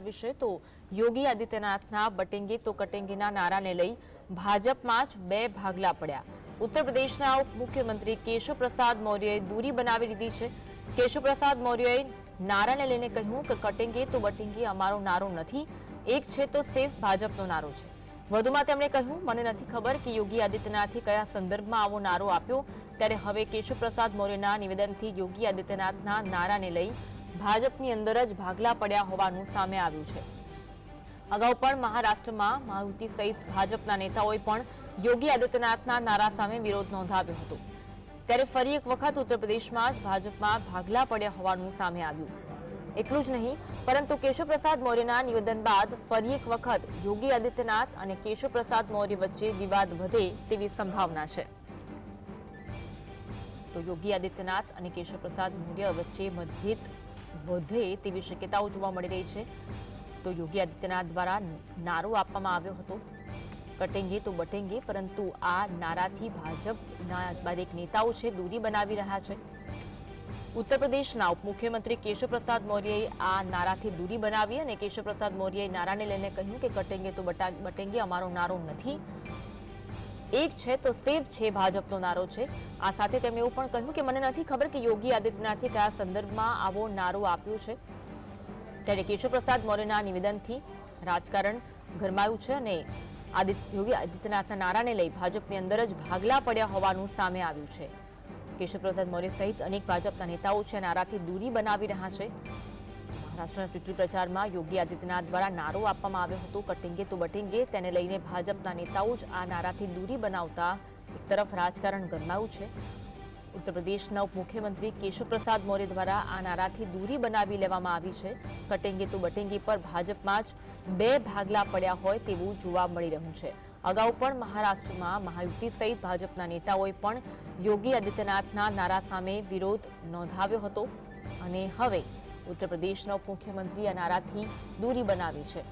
વિશે તો યોગી આદિત્યનાથના બટેંગે તો કટેંગેના નારાને લઈ ભાજપમાં જ બે ભાગલા પડ્યા. ઉત્તર પ્રદેશના ઉપમુખ્યમંત્રી કેશવ પ્રસાદ મૌર્યએ દૂરી બનાવી લીધી છે. કેશવ પ્રસાદ મૌર્યએ નારાને લઈને કહ્યું કે કટેંગે તો બટેંગે અમારો નારો નથી, એક છે તો સેફ ભાજપનો નારો છે. વધુમાં તેમણે કહ્યું, મને નથી ખબર કે યોગી આદિત્યનાથે કયા સંદર્ભમાં આવો નારો આપ્યો. ત્યારે હવે કેશવ પ્રસાદ મૌર્યના નિવેદનથી યોગી આદિત્યનાથના નારાને લઈ ભાજપની અંદર જ ભાગલા પડ્યા હોવાનું સામે આવ્યું છે. અગાઉ પણ મહારાષ્ટ્રમાં મારુતિ સહિત ભાજપના નેતાઓએ પણ યોગી આદિત્યનાથના નારા સામે વિરોધ નોંધાવ્યો હતો. ત્યારે ફરી એક વખત ઉત્તર પ્રદેશમાં જ ભાજપમાં ભાગલા પડ્યા હોવાનું સામે આવ્યું. એટલું જ નહીં, પરંતુ કેશવ પ્રસાદ મૌર્યના નિવેદન બાદ ફરી એક વખત યોગી આદિત્યનાથ અને કેશવ પ્રસાદ મૌર્ય વચ્ચે વિવાદ વધે તેવી સંભાવના છે. તો યોગી આદિત્યનાથ અને કેશવ પ્રસાદ મૌર્ય વચ્ચે મતભેદ વધે તેવી શક્યતાઓ જોવા મળી રહી છે. તો યોગી આદિત્યનાથ દ્વારા નારો આપવામાં આવ્યો હતો. કટેંગે તો બટેંગે, પરંતુ આ નારાથી ભાજપના દરેક નેતાઓ છે, દૂરી બનાવી રહ્યા છે. ઉત્તર પ્રદેશના ઉપમુખ્યમંત્રી કેશવ પ્રસાદ મૌર્યએ આ નારાથી દૂરી બનાવી અને કેશવ પ્રસાદ મૌર્યએ નારાને લઈને કહ્યું કે કટેંગે તો બટા- બટેંગે અમારો નારો નથી. એક છે તો સેફ છે ભાજપનો નારો છે. આ સાથે તેમણે એવું પણ કહ્યું કે મને નથી ખબર કે યોગી આદિત્યનાથે કયા સંદર્ભમાં આવો નારો આપ્યો છે. ત્યારે કેશુપ્રસાદ મૌર્યના નિવેદનથી રાજકારણ ગરમાયું છે અને આદિત્ય યોગી આદિત્યનાથના નારાને લઈ ભાજપની અંદર જ ભાગલા પડ્યા હોવાનું સામે આવ્યું છે. કેશવ પ્રસાદ મૌર્ય સહિત અનેક ભાજપના નેતાઓ છે, નારાથી દૂરી બનાવી રહ્યા છે. મહારાષ્ટ્રના ચૂંટણી પ્રચારમાં યોગી આદિત્યનાથ દ્વારા નારો આપવામાં આવ્યો હતો. કટિંગે તો બટિંગે તેને લઈને ભાજપના નેતાઓ જ આ નારાથી દૂરી બનાવતા એક તરફ રાજકારણ ગરમાયું છે. ઉત્તર પ્રદેશના ઉપમુખ્યમંત્રી કેશવ પ્રસાદ મૌર્ય દ્વારા આ નારાથી દૂરી બનાવી લેવામાં આવી છે. કટેંગે તો બટેંગે પર ભાજપમાં જ બે ભાગલા પડ્યા હોય તેવું જોવા મળી રહ્યું છે. અગાઉ પણ મહારાષ્ટ્રમાં મહાયુતિ સહિત ભાજપના નેતાઓએ પણ યોગી આદિત્યનાથના નારા સામે વિરોધ નોંધાવ્યો હતો. અને હવે ઉત્તર પ્રદેશના મુખ્યમંત્રી અનારાથી નારાથી દૂરી બનાવી છે.